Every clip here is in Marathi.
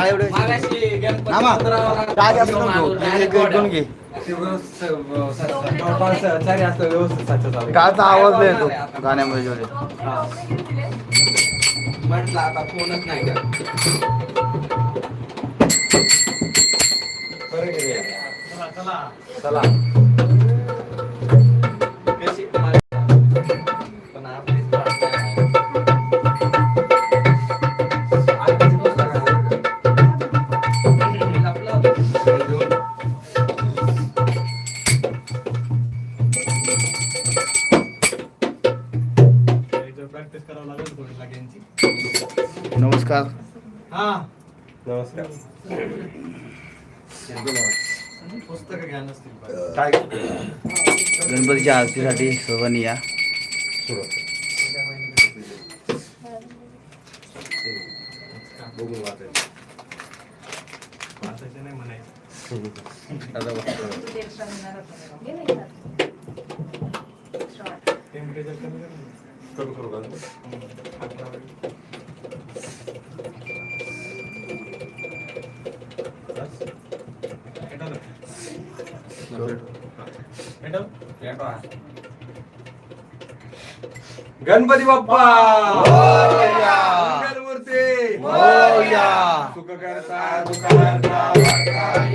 काय एवढे मंदिरावर काय घे. चालू आवाज नाही येतो गाण्यामध्ये जोरे. म्हटलं आता फोनच नाही का? चला. प्रॅक्टिस करावं लागेल थोडी लागेल नमस्कार. हा. नमस्कार. पुस्तकं घ्या नसतील काय? गणपतीच्या आरतीसाठी सर्वांनी या. बघून वाचायचं. वाचायचं नाही म्हणायचं. टेम्परेचर कमी कर ना. करू करू घालतो बस. पेटवलं? पेटव? गणपती बाप्पा मोरया. मंगलमूर्ती मोरया. सुख करता दुःखार्ता वार्ता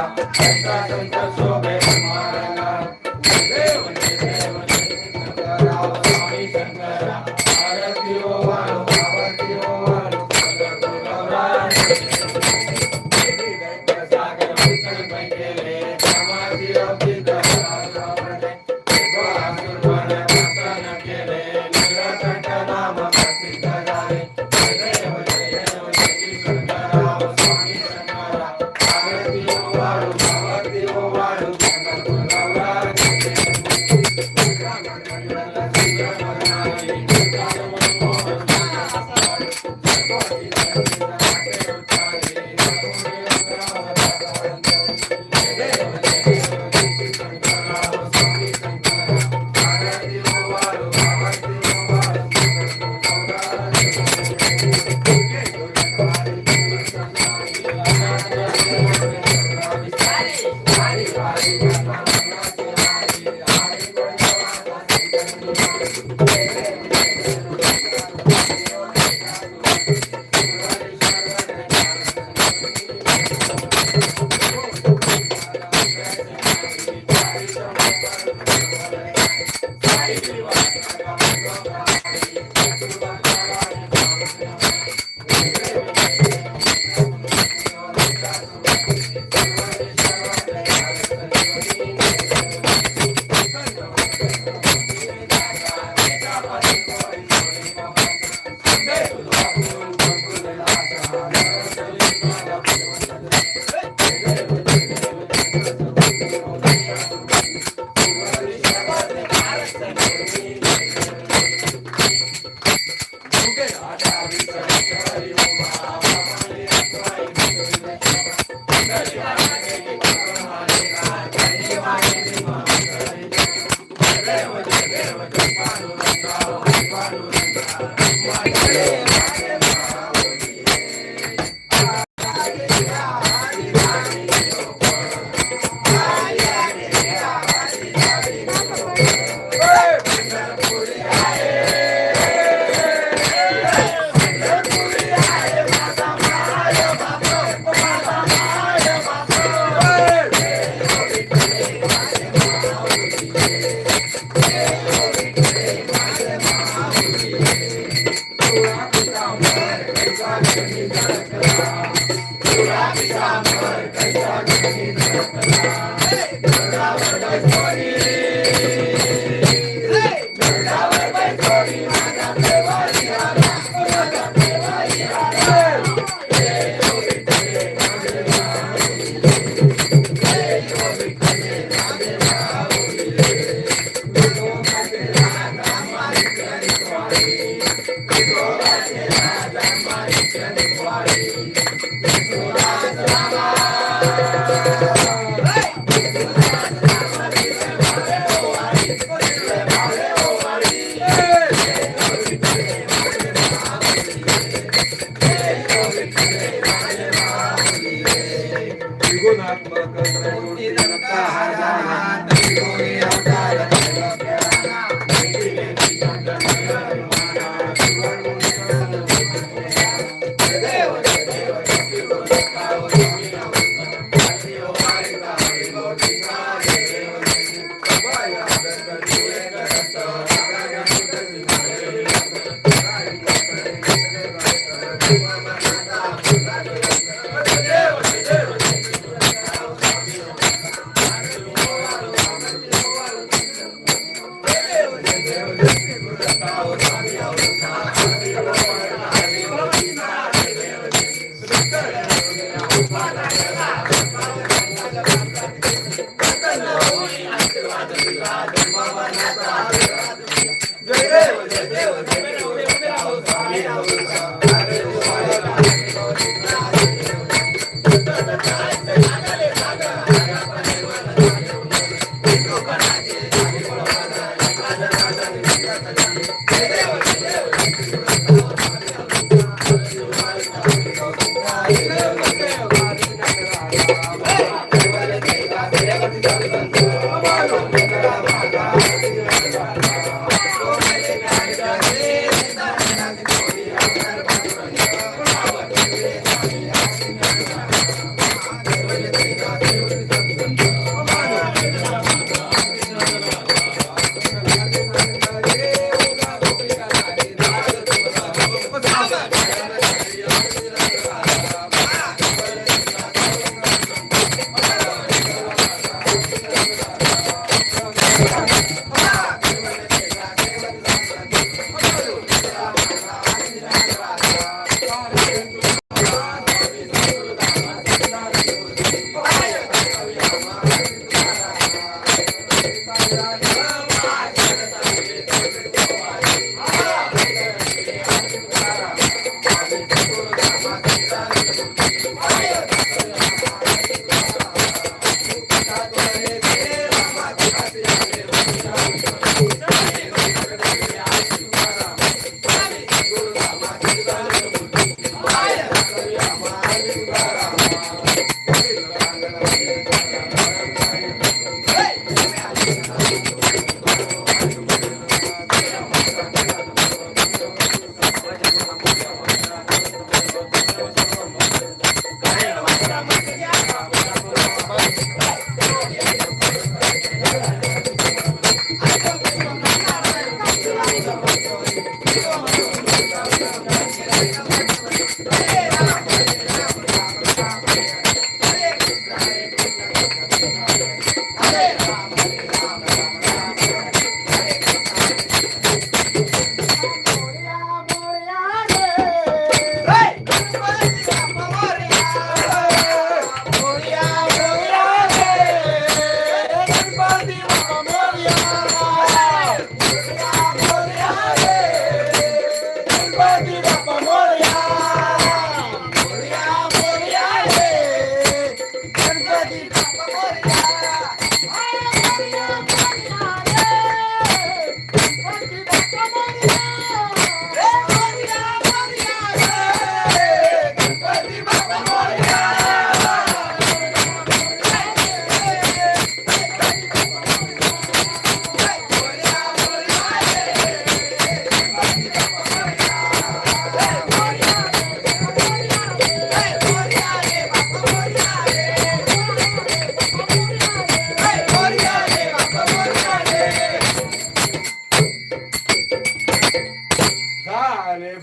i'm so Yeah.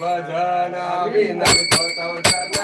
भजना विनय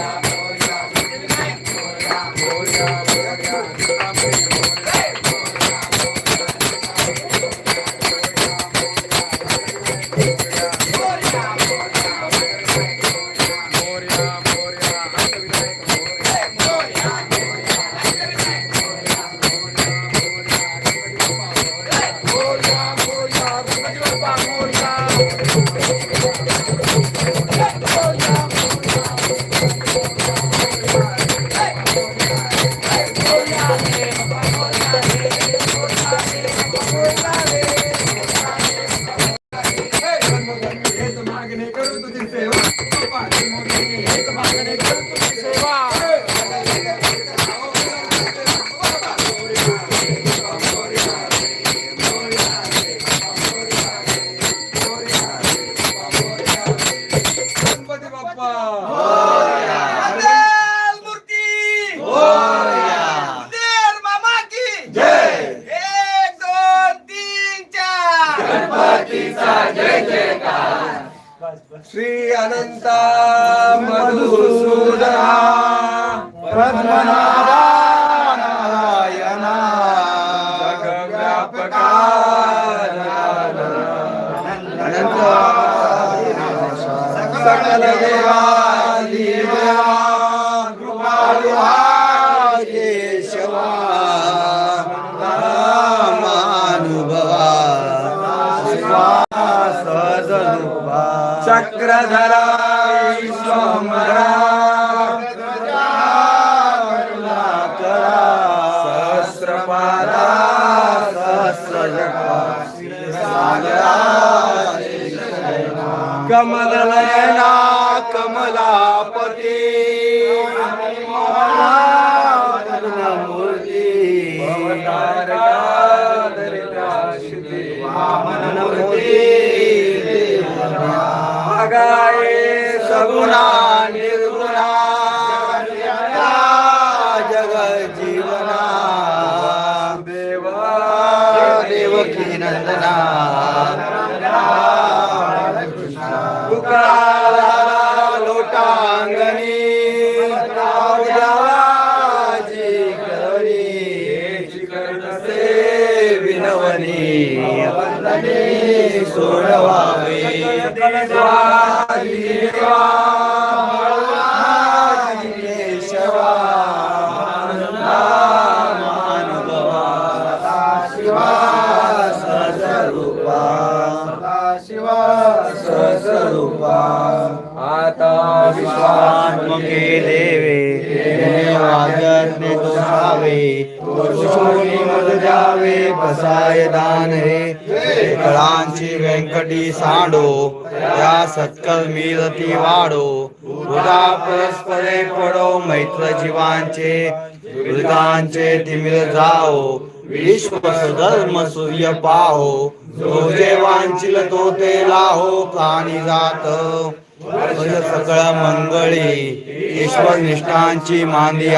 Bye. सेवा. कमल नयना कमलापति मूर्ति मूर्ति सगुणा सोडवावे. कळांची व्यंकटी सांडो त्या सत्कल मिळती वाढो उदा परस्परे पडो मैत्र जीवांचे दुर्गांचे तिमिर जाओ. विश्व धर्म सूर्य पाहो जो जे वांचिल तो ते लाहो प्राणी जात. सगळं मंगळी ईश्वर निष्ठांची मांदी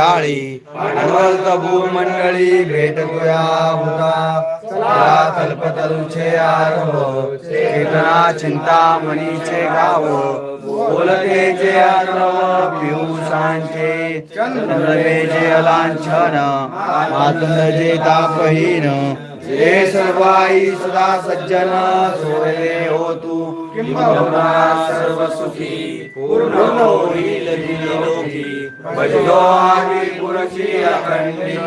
आळी भूमंडळी भेटतोया होता चला कल्पतरुचे आरव चेतना चिंता मनीचे गाव। बोलतेचे आरव पिऊसांचे पियुषांचे चंद्रवेचे अलांछन मातंदजे तापहीन। जे सर्वाई सदा सज्जन सोडले हो तू। किंबहुना पूर्ण होईल लोकी अखंडित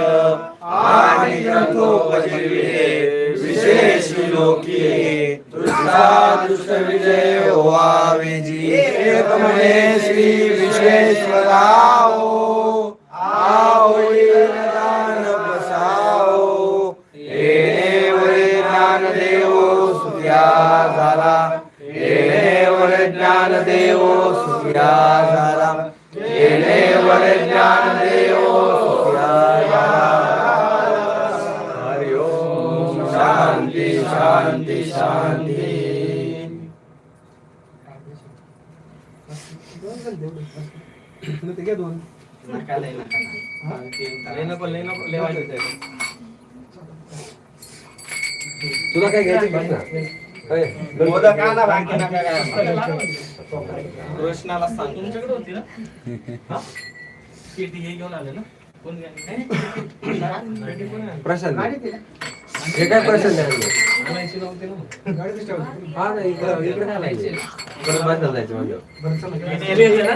ग्रंथोपजीविते विशेष लोकी दुष्ट विजय श्री विश्वेश्वराओ आओ दान बसाओ येणे वरे ज्ञान झाला. येणे वरे ज्ञान देवो सुख्या झाला येणे वरे ज्ञान देवो सुख्या झाला हरि ओम शांती शांती शांती तुला काय घ्यायचं कृष्णाला सांग. तुमच्याकडे होती ना? हा? हे घेऊन आले ना? कोण? प्रशांत. हे काय प्रशांत हा ना इकडं बसायला जायचं म्हणजे नाही ना.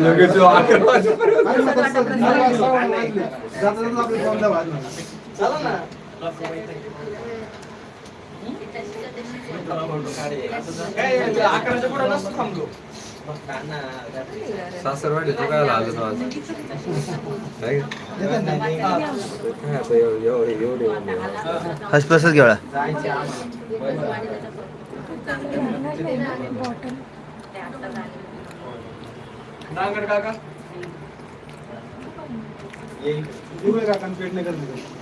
लगेच अकरा अकराच्या पुढे नसतो सासरवाडी तू काय आलो तो आज? नाही? हसप्रसाद घेवळा. नांगड काका. काका पेट नाही करत